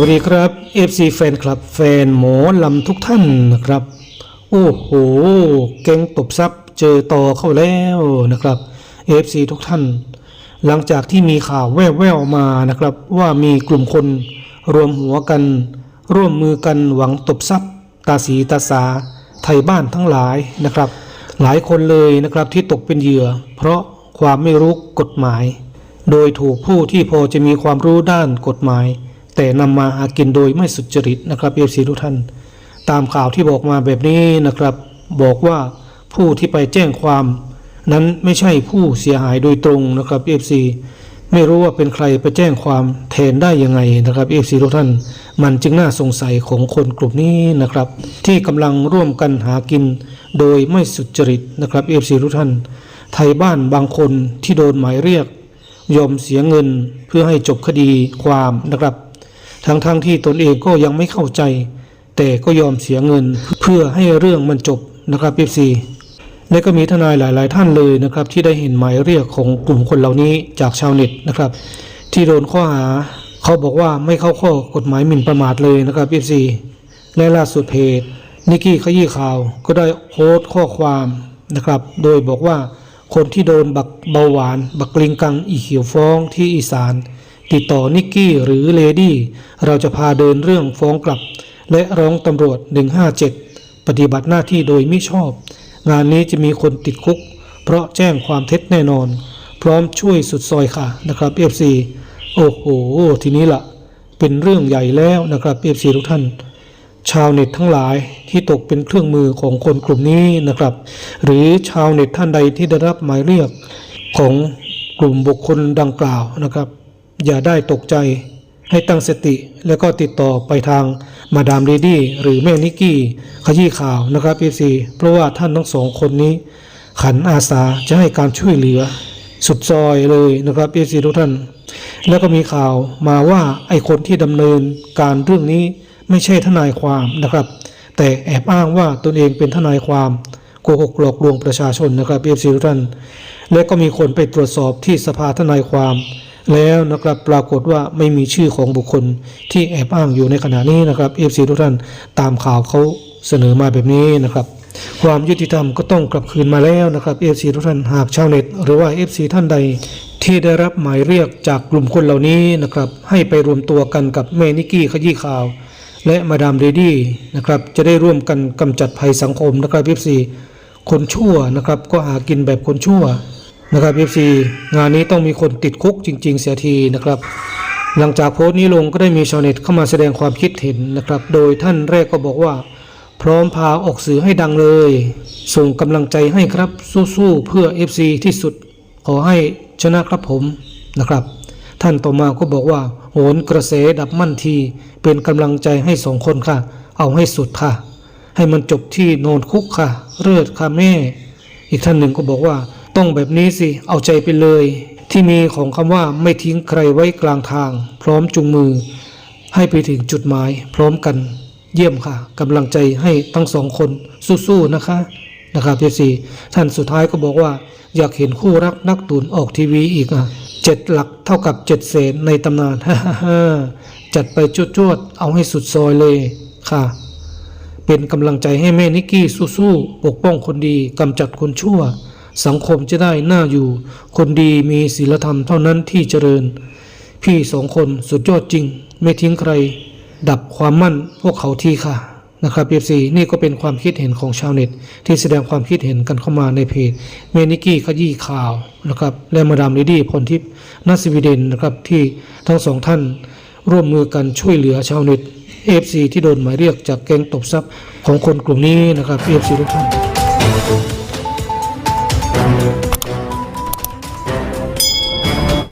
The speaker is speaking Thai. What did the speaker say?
วัสดีครับ FC แฟนคลับแฟนหมอลำทุกท่านนะครับ โอ้โห เก่งตบซับเจอต่อเข้าแล้วนะครับ FC ทุกท่าน หลังจากที่มีข่าวแว่วๆมานะครับ ว่ามีกลุ่มคนรวมหัวกัน ร่วมมือกันหวังตบซับตาสีตาสา ไทยบ้านทั้งหลายนะครับ หลายคนเลยนะครับที่ตกเป็นเหยื่อ เพราะความไม่รู้กฎหมาย โดยถูกผู้ที่พอจะมีความรู้ด้านกฎหมาย แต่นำมาหากินโดยไม่สุจริตนะครับเอฟซีทุกท่าน ตามข่าวที่บอกมาแบบนี้นะครับ บอกว่าผู้ที่ไปแจ้งความนั้นไม่ใช่ผู้เสียหายโดยตรงนะครับเอฟซีไม่รู้ว่าเป็นใครไปแจ้งความแทนได้ยังไงนะครับเอฟซีทุกท่าน มันจึงน่าสงสัยของคนกลุ่มนี้นะครับ ที่กำลังร่วมกันหากิน โดยไม่สุจริตนะครับเอฟซีทุกท่าน ไทยบ้านบางคนที่โดนหมายเรียก ยอมเสียเงินเพื่อให้จบคดีความนะครับ ทั้งๆทที่ตนเองก็ยังไม่เข้าใจ แต่ก็ยอมเสียเงินเพื่อให้เรื่องมันจบนะครับเอฟซีและก็มีทนายหลาย ๆ ท่านเลยนะครับที่ได้เห็นหมายเรียกของกลุ่มคนเหล่านี้จากชาวเน็ตนะครับ ที่โดนข้อหาเขาบอกว่าไม่เข้าข้อกฎหมายหมิ่นประมาทเลยนะครับเอฟซีและล่าสุดเพจนิกกี้ขยี้ข่าวก็ได้โพสต์ข้อความนะครับ โดยบอกว่าคนที่โดนบักเบาหวาน บักลิงกังอีเขียวฟ้องที่อีสาน ติดต่อนิกกี้หรือเลดี้ เราจะพาเดินเรื่องฟ้องกลับ และร้องตำรวจ 157 ปฏิบัติหน้าที่โดยมิชอบ งานนี้จะมีคนติดคุก เพราะแจ้งความเท็จแน่นอน พร้อมช่วยสุดซอยค่ะนะครับ FC โอ้โห ทีนี้ละ่ะ เป็นเรื่องใหญ่แล้วนะครับ FC ทุกท่าน ชาวเน็ตทั้งหลายที่ตกเป็นเครื่องมือของคนกลุ่มนี้นะครับ หรือชาวเน็ตท่านใดที่ได้รับหมายเรียกของกลุ่มบุคคลดังกล่าวนะครับ อย่าได้ตกใจ ให้ตั้งสติแล้วก็ติดต่อไปทางมาดามเลดี้หรือแม่นิกกี้ขยี้ข่าวนะครับพีซีเพราะว่าท่านทั้งสองคนนี้ ขันอาสาจะให้การช่วยเหลือ สุดซอยเลยนะครับพีซีทุกท่าน แล้วก็มีข่าวมาว่าไอ้คนที่ดำเนินการเรื่องนี้ไม่ใช่ทนายความนะครับ แต่แอบอ้างว่าตนเองเป็นทนายความโกหกหลอกลวงประชาชนนะครับเอฟซีทุกท่านและก็มีคนไปตรวจสอบที่สภาทนายความ แล้วนะครับปรากฏว่าไม่มีชื่อของบุคคลที่แอบอ้างอยู่ในขณะนี้นะครับเอฟซีทุกท่านตามข่าวเขาเสนอมาแบบนี้นะครับความยุติธรรมก็ต้องกลับคืนมาแล้วนะครับเอฟซีทุกท่านหากชาวเน็ต หรือว่าเอฟซีท่านใดที่ได้รับหมายเรียกจากกลุ่มคนเหล่านี้นะครับให้ไปรวมตัวกันกับแม่นิกกี้ขยี้ข่าว และมาดามเรดี้นะครับจะได้ร่วมกันกำจัดภัยสังคมนะครับเอฟซีคนชั่วนะครับก็หากินแบบคนชั่ว นะครับเอฟซีงานนี้ต้องมีคนติดคุกจริง ๆ เสียทีนะครับ หลังจากโพสต์นี้ลงก็ได้มีชาวเน็ตเข้ามาแสดงความคิดเห็นนะครับ โดยท่านแรกก็บอกว่า พร้อมพาออกสื่อให้ดังเลย ส่งกำลังใจให้ครับสู้ๆเพื่อ FC ที่สุดขอให้ชนะครับผมนะครับ ท่านต่อมาก็บอกว่าโหนกระแสดับมั่นทีเป็นกำลังใจให้สองคนค่ะ เอาให้สุดค่ะ ให้มันจบที่โนนคุกค่ะ เลือดค่ะแม่ อีกท่านหนึ่งก็บอกว่า ต้องแบบนี้สิ เอาใจไปเลย ที่มีของคำว่าไม่ทิ้งใครไว้กลางทาง พร้อมจุงมือ ให้ไปถึงจุดหมาย พร้อมกัน เยี่ยมค่ะกำลังใจให้ทั้งสองคนสู้ๆนะคะนะครับพีซีท่านสุดท้ายก็บอกว่า อยากเห็นคู่รักนักตุนออกทีวีอีกอะเจ็ดหลักเท่ากับเจ็ดเศษในตำนานฮ่าฮ่าจัดไปจวดๆเอาให้สุดซอยเลยค่ะ เป็นกำลังใจให้แม่นิกกี้สู้ๆปกป้องคนดีกำจัดคนชั่ว สังคมจะได้น่าอยู่ คนดีมีศีลธรรมเท่านั้นที่เจริญ พี่สองคนสุดยอดจริง ไม่ทิ้งใคร ดับความมั่นพวกเขาทีค่ะนะครับเอฟซีนี่ก็เป็นความคิดเห็นของชาวเน็ต ที่แสดงความคิดเห็นกันเข้ามาในเพจเมนิกี้ขยี้ข่าวนะครับและมาดามลิดี้พรทิพย์นัสวีเดนนะครับที่ทั้งสองท่านร่วมมือกันช่วยเหลือชาวเน็ตเอฟซีที่โดนหมายเรียกจากแก๊งตบทรัพย์ของคนกลุ่มนี้นะครับเอฟซีทุกท่าน